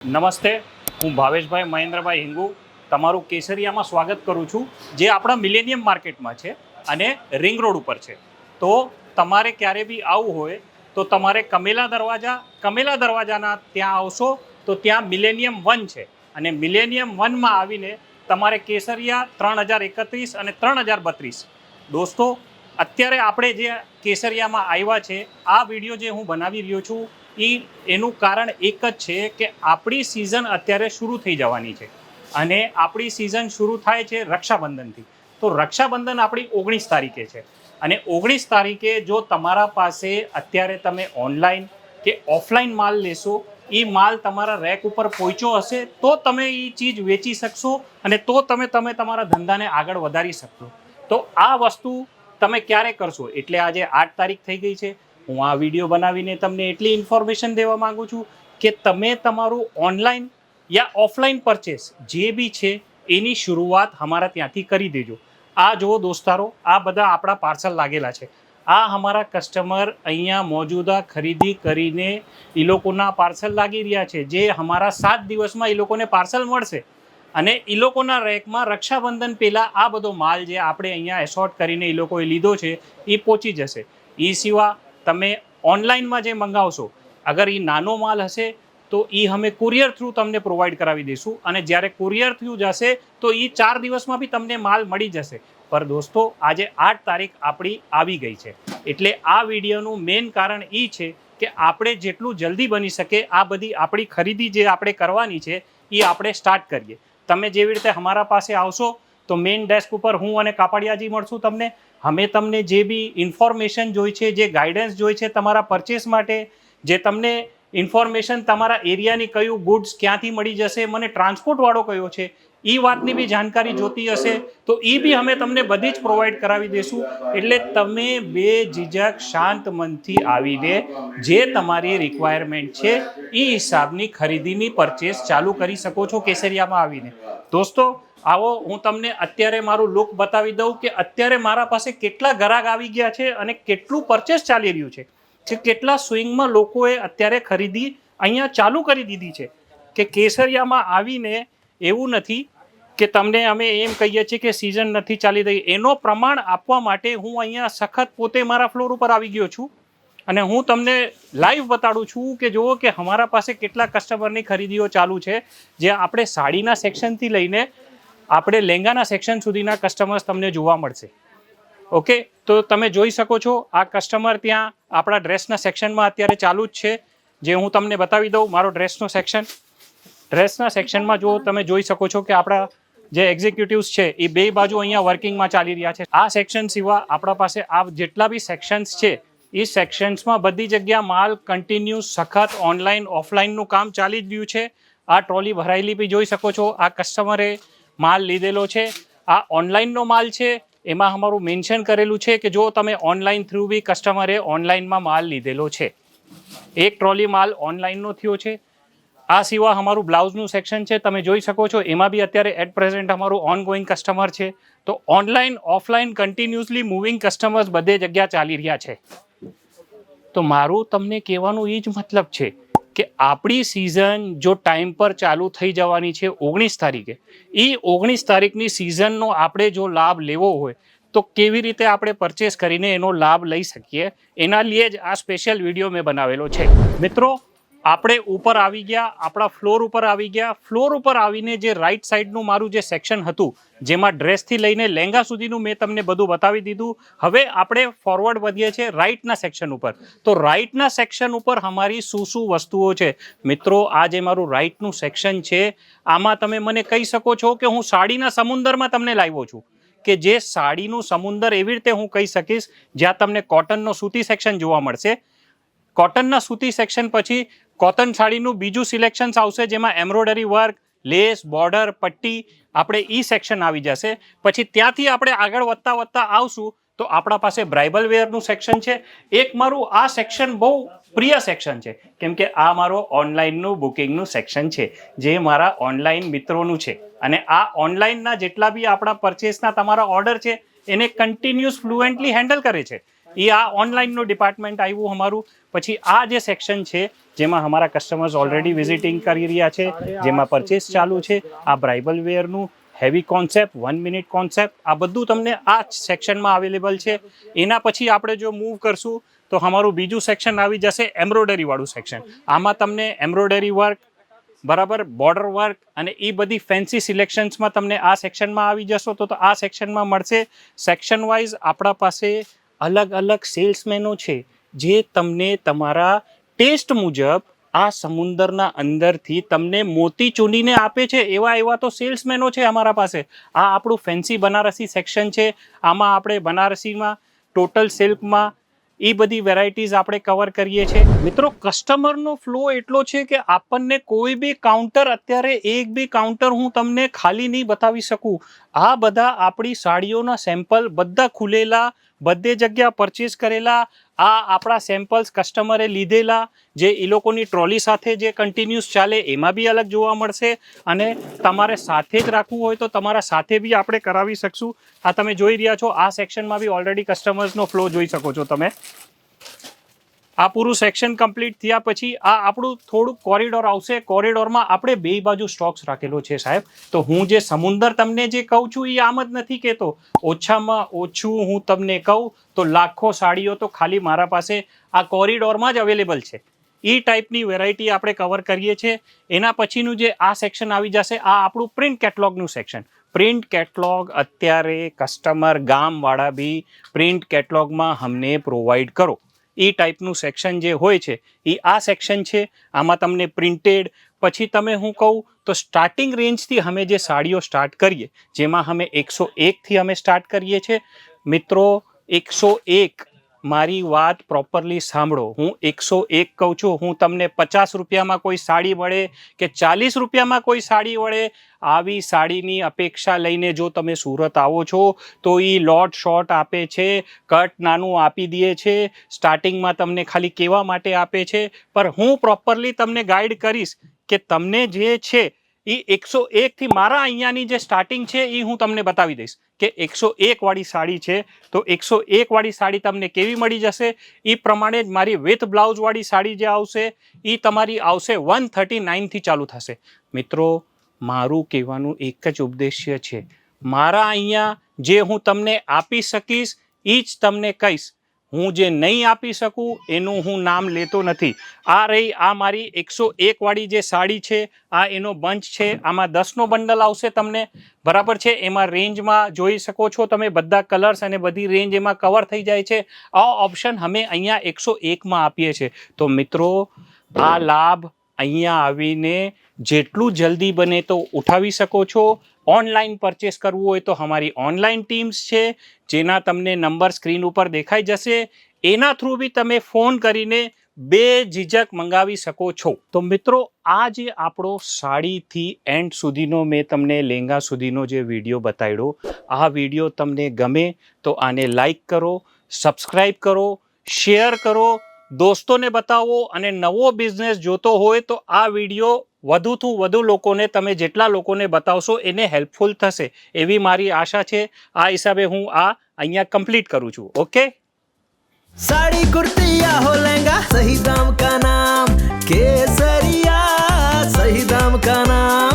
નમસ્તે, હું ભાવેશભાઈ મહેન્દ્રભાઈ હિંગુ તમારું કેસરિયામાં સ્વાગત કરું છું, જે આપણા મિલેનિયમ માર્કેટમાં છે અને રિંગ રોડ ઉપર છે. તો તમારે ક્યારે બી આવવું હોય, તો તમારે કમેલા દરવાજા, કમેલા દરવાજાના ત્યાં આવશો, તો ત્યાં મિલેનિયમ વન છે. અને મિલેનિયમ વનમાં આવીને તમારે કેસરિયા ત્રણ હજાર એકત્રીસ અને ત્રણ હજાર બત્રીસ. દોસ્તો, અત્યારે આપણે જે કેસરિયામાં આવ્યા છે, આ વીડિયો જે હું બનાવી રહ્યો છું એ એનું કારણ એક જ છે કે આપણી સિઝન અત્યારે શરૂ થઈ જવાની છે. અને આપણી સિઝન શરૂ થાય છે રક્ષાબંધનથી. તો રક્ષાબંધન આપણી ઓગણીસ તારીખે છે. અને ઓગણીસ તારીખે જો તમારા પાસે અત્યારે તમે ઓનલાઈન કે ઓફલાઈન માલ લેશો એ માલ તમારા રેક ઉપર પહોંચ્યો હશે, તો તમે એ ચીજ વેચી શકશો અને તો તમે તમે તમારા ધંધાને આગળ વધારી શકશો. તો આ વસ્તુ તમે ક્યારે કરશો? એટલે આજે આઠ તારીખ થઈ ગઈ છે. હું આ વીડિયો બનાવીને તમને એટલી ઇન્ફોર્મેશન દેવા માગું છું કે તમે તમારું ઓનલાઈન યા ઓફલાઈન પરચેસ જે બી છે, એની શરૂઆત અમારા ત્યાંથી કરી દેજો. આ જુઓ દોસ્તારો, આ બધા આપણા પાર્સલ લાગેલા છે. આ અમારા કસ્ટમર અહીંયા મોજૂદા ખરીદી કરીને એ લોકોના પાર્સલ લાગી રહ્યા છે. જે અમારા સાત દિવસમાં એ લોકોને પાર્સલ મળશે. અને એ લોકોના રેકમાં રક્ષાબંધન પહેલાં આ બધો માલ જે આપણે અહીંયા એસોર્ટ કરીને એ લોકોએ લીધો છે એ પહોંચી જશે. એ સિવાય તમે ઓનલાઈનમાં જે મંગાવશો, અગર એ નાનો માલ હશે, તો એ અમે કુરિયર થ્રુ તમને પ્રોવાઈડ કરાવી દઈશું અને જ્યારે કુરિયર થ્રુ જશે, તો એ ચાર દિવસમાં બી તમને માલ મળી જશે. પર દોસ્તો, આજે આઠ તારીખ આપણી આવી ગઈ છે. એટલે આ વિડીયોનું મેઇન કારણ એ છે કે આપણે જેટલું જલ્દી બની શકે, આ બધી આપણી ખરીદી જે આપણે કરવાની છે એ આપણે સ્ટાર્ટ કરીએ. તમે જેવી રીતે અમારા પાસે આવશો, તો મેઇન ડેસ્ક ઉપર હું અને કાપડિયાજી મળશું તમને. અમે તમને જે બી ઇન્ફોર્મેશન જોઈ છે, જે ગાઈડન્સ જોઈ છે તમારા પરચેસ માટે, જે તમને ઇન્ફોર્મેશન તમારા એરિયાની કયું ગુડ્સ ક્યાંથી મળી જશે, મને ટ્રાન્સપોર્ટવાળો કયો છે એ વાતની બી જાણકારી જોતી હશે, તો એ બી અમે તમને બધી જ પ્રોવાઈડ કરાવી દઈશું એટલે તમે બે ઝીઝક શાંત મનથી આવીને જે તમારી રિક્વાયરમેન્ટ છે એ હિસાબની ખરીદીની પરચેસ ચાલુ કરી શકો છો કેસરિયામાં આવીને. દોસ્તો આવો, હું તમને અત્યારે મારું લુક બતાવી દઉં કે અત્યારે મારા પાસે કેટલા ગ્રાહક આવી ગયા છે અને કેટલું પરચેસ ચાલી રહ્યું છે. કે કેટલા સ્વિંગમાં લોકોએ અત્યારે ખરીદી, અહીંયા ચાલુ કરી દીધી છે. કે કેસરિયામાં આવીને એવું નથી કે તમને અમે એમ કહીએ છીએ કે સિઝન નથી ચાલી રહી. એનો પ્રમાણ આપવા માટે હું અહીંયા સખત પોતે મારા ફ્લોર ઉપર આવી ગયો છું. અને હું તમને લાઈવ બતાડું છું કે જુઓ કે અમારા પાસે કેટલા કસ્ટમરની ખરીદીઓ ચાલુ છે. જે આપણે સાડીના સેક્શનથી લઈને આપણે લેંગાના સેક્શન સુધીના કસ્ટમર્સ તમને જોવા મળશે. ઓકે તો તમે જોઈ શકો છો, આ કસ્ટમર ત્યાં આપણા ડ્રેસના સેક્શનમાં અત્યારે ચાલુ જ છે. જે હું તમને બતાવી દઉં, મારો ડ્રેસનો સેક્શન ડ્રેસના સેક્શનમાં જો તમે જોઈ શકો છો કે આપણા જે એક્ઝિક્યુટિવ્સ છે, એ બે બાજુ અહીંયા વર્કિંગમાં ચાલી રહ્યા છે. આ સેક્શન સિવાય આપણા પાસે આ જેટલા બી સેક્શન્સ છે, એ સેક્શન્સમાં બધી જગ્યા માલ કન્ટિન્યુ સખત ઓનલાઈન ઓફલાઈનનું કામ ચાલી જ રહ્યું છે. આ ટ્રોલી ભરાયેલી બી જોઈ શકો છો. આ કસ્ટમરે માલ લીધેલો છે. આ ઓનલાઈનનો માલ છે. એમાં અમારું મેન્શન કરેલું છે કે જો તમે ઓનલાઈન થ્રુ બી કસ્ટમરે ઓનલાઈનમાં માલ લીધેલો છે. એક ટ્રોલી માલ ઓનલાઈનનો થયો છે. આ સિવાય અમારું બ્લાઉઝનું સેક્શન છે. તમે જોઈ શકો છો. એમાં બી અત્યારે એટ પ્રેઝન્ટ અમારું ઓન ગોઈંગ કસ્ટમર છે. તો online offline continuously moving customers બધે જગ્યા ચાલી રહ્યા છે. તો મારું તમને કહેવાનું એ જ મતલબ છે કે આપણી સિઝન જો ટાઈમ પર ચાલુ થઈ જવાની છે ઓગણીસ તારીખે એ ઓગણીસ તારીખની સિઝનનો આપણે જો લાભ લેવો હોય, તો કેવી રીતે આપણે પરચેસ કરીને એનો લાભ લઈ શકીએ? એના લીધે જ આ સ્પેશિયલ વીડિયો મેં બનાવેલો છે. મિત્રો આપણે ઉપર આવી ગયા, આપણા ફ્લોર ઉપર આવી ગયા. ફ્લોર ઉપર આવીને જે રાઈટ સાઈડનું મારું જે સેક્શન હતું, જેમાં ડ્રેસથી લઈને લહેંગા સુધીનું મેં તમને બધું બતાવી દીધું. હવે આપણે ફોરવર્ડ વધીએ છીએ રાઈટના સેક્શન ઉપર. તો રાઈટના સેક્શન ઉપર અમારી શું શું વસ્તુઓ છે? મિત્રો, આ જે મારું રાઈટનું સેક્શન છે, આમાં તમે મને કહી શકો છો કે હું સાડીના સમુંદરમાં તમને લાવ્યો છું. કે જે સાડીનું સમુંદર એવી રીતે હું કહી શકીશ, જ્યાં તમને કોટનનો સૂતી સેક્શન જોવા મળશે. કોટનના સૂતી સેક્શન પછી કોટન સાડીનું બીજું સિલેક્શન્સ આવશે, જેમાં એમ્બ્રોડરી વર્ક લેસ બોર્ડર પટ્ટી, આપણે ઈ સેક્શન આવી જશે. પછી ત્યાંથી આપણે આગળ વધતા વધતા આવશું, તો આપણા પાસે બ્રાઇબલ વેરનું સેક્શન છે. એક મારું આ સેક્શન બહુ પ્રિય સેક્શન છે, કેમ કે આ મારો ઓનલાઈનનું બુકિંગનું સેક્શન છે, જે મારા ઓનલાઈન મિત્રોનું છે. અને આ ઓનલાઈનના જેટલા બી આપણા પરચેસના તમારા ઓર્ડર છે, એને કન્ટિન્યુઅસ ફ્લુએન્ટલી હેન્ડલ કરે છે. એ આ ઓનલાઈનનું ડિપાર્ટમેન્ટ આવ્યું અમારું. પછી આ જે સેક્શન છે, જેમાં અમારા કસ્ટમર્સ ઓલરેડી વિઝિટિંગ કરી રહ્યા છે, જેમાં પરચેસ ચાલુ છે, આ bridal વેરનું heavy concept one minute concept આ બધું તમને આ સેક્શનમાં અવેલેબલ છે. એના પછી આપણે જો મૂવ કરશું, તો અમારું બીજું સેક્શન આવી જશે એમ્બ્રોડરીવાળું સેક્શન આમાં તમને એમ્બ્રોડરી વર્ક બરાબર બોર્ડર વર્ક અને એ બધી ફેન્સી સિલેક્શન્સમાં તમને આ સેક્શનમાં આવી જશો, તો તો આ સેક્શનમાં મળશે. સેક્શન વાઇઝ આપણા પાસે અલગ અલગ સેલ્સમેનો છે જે તમને તમારા ટેસ્ટ મુજબ આ સમુંદરના અંદરથી તમને મોતી ચૂંડીને આપે છે. એવા એવા તો સેલ્સમેનો છે અમારા પાસે. આ આપણું ફેન્સી બનારસી સેક્શન છે. આમાં આપણે બનારસીમાં, ટોટલ સિલ્કમાં એ બધી વેરાયટીઝ આપણે કવર કરીએ છીએ. મિત્રો કસ્ટમરનો ફ્લો એટલો છે કે આપણને કોઈ બી કાઉન્ટર અત્યારે એક બી કાઉન્ટર હું તમને ખાલી નહીં બતાવી શકું. આ બધા આપણી સાડીઓના સેમ્પલ બધા ખુલેલા, બધે જગ્યા પરચેસ કરેલા આ આપણા સેમ્પલ્સ કસ્ટમરે લીધેલા, જે એ લોકોની ટ્રોલી સાથે જે કન્ટિન્યુઅસ ચાલે, એમાં બી અલગ જોવા મળશે. અને તમારે સાથે જ રાખવું હોય તો તમારા સાથે બી આપણે કરાવી શકશું. આ તમે જોઈ રહ્યા છો, આ સેક્શનમાં બી ઓલરેડી કસ્ટમર્સનો ફ્લો જોઈ શકો છો તમે. આ પૂરું સેક્શન કમ્પ્લીટ થયા પછી આ આપણું થોડુંક કોરિડોર આવશે. કોરિડોરમાં આપણે બે બાજુ સ્ટોક્સ રાખેલો છે સાહેબ. તો હું જે સમુંદર તમને જે કહું છું એ આમ જ નથી કહેતો. ઓછામાં ઓછું હું તમને કહું તો લાખો સાડીઓ તો ખાલી મારા પાસે આ કોરિડોરમાં જ અવેલેબલ છે. એ ટાઈપની વેરાયટી આપણે કવર કરીએ છીએ. એના પછીનું જે આ સેક્શન આવી જશે, આ આપણું પ્રિન્ટ કેટલોગનું સેક્શન પ્રિન્ટ કેટલોગ અત્યારે કસ્ટમર ગામવાળા બી પ્રિન્ટ કેટલોગમાં અમને પ્રોવાઈડ કરો. એ ટાઈપનું સેક્શન જે હોય છે એ આ સેક્શન છે, આમાં તમને પ્રિન્ટેડ પછી તમે હું કહું, તો સ્ટાર્ટિંગ રેન્જથી અમે જે સાડીઓ સ્ટાર્ટ કરીએ, જેમાં અમે એકસો એકથી અમે સ્ટાર્ટ કરીએ છીએ. મિત્રો, એકસો એક મારી વાત પ્રોપરલી સાંભળો. હું એકસો એક કહું છું, હું તમને પચાસ રૂપિયામાં કોઈ સાડી મળે કે ચાલીસ રૂપિયામાં કોઈ સાડી મળે આવી સાડીની અપેક્ષા લઈને જો તમે સુરત આવો છો, તો એ લોટ શોર્ટ આપે છે, કટ નાનું આપી દે છે સ્ટાર્ટિંગમાં તમને ખાલી કેવા માટે આપે છે, પણ હું પ્રોપરલી તમને ગાઈડ કરીશ કે તમને જે છે એ એકસો એકથી મારા અહીંયાની જે સ્ટાર્ટિંગ છે એ હું તમને બતાવી દઈશ કે એકસો એકવાળી સાડી છે તો એકસો એકવાળી સાડી તમને કેવી મળી જશે? એ પ્રમાણે જ મારી વિથ બ્લાઉઝવાળી સાડી જે આવશે એ તમારી આવશે વન થર્ટી નાઇનથી ચાલુ થશે. મિત્રો, મારું કહેવાનું એક જ ઉદ્દેશ્ય છે. મારા અહીંયા જે હું તમને આપી શકીશ એ જ તમને કહીશ. હું જે નહીં આપી શકું, એનું હું નામ લેતો નથી. આ રહી આ મારી એકસો એકવાળી જે સાડી છે, આ એનો બંચ છે, આમાં દસનો બંડલ આવશે તમને. બરાબર છે? એમાં રેન્જમાં જોઈ શકો છો તમે બધા કલર્સ અને બધી રેન્જ એમાં કવર થઈ જાય છે. આ ઓપ્શન અમે અહીંયા એકસો એકમાં આપીએ છીએ. તો મિત્રો, આ લાભ અહીંયા આવીને જેટલું જલ્દી બને તો ઉઠાવી શકો છો. ઓનલાઈન પરચેસ કરવું હોય તો અમારી ઓનલાઈન ટીમ્સ છે, જેના તમને નંબર સ્ક્રીન ઉપર દેખાઈ જશે. એના થ્રુ બી તમે ફોન કરીને બે ઝીઝક મંગાવી શકો છો. તો મિત્રો, આ જે આપણો સાડીથી એન્ડ સુધીનો મેં તમને લેંગા સુધીનો જે વીડિયો બતાવ્યો, આ વીડિયો તમને ગમે તો આને લાઈક કરો સબસ્ક્રાઈબ કરો શેર કરો. દોસ્તોને બતાવો અને નવો બિઝનેસ જોતો હોય તો આ વીડિયો વધુથી વધુ લોકોને તમે જેટલા લોકોને બતાવશો એને હેલ્પફુલ થશે. એવી મારી આશા છે. આ હિસાબે હું આ અહીંયા કમ્પ્લીટ કરું છું. ઓકે સાડી કુર્તી હો, લહેંગા, સહી દામ કા નામ, કેસરિયા, સહી દામ કા નામ.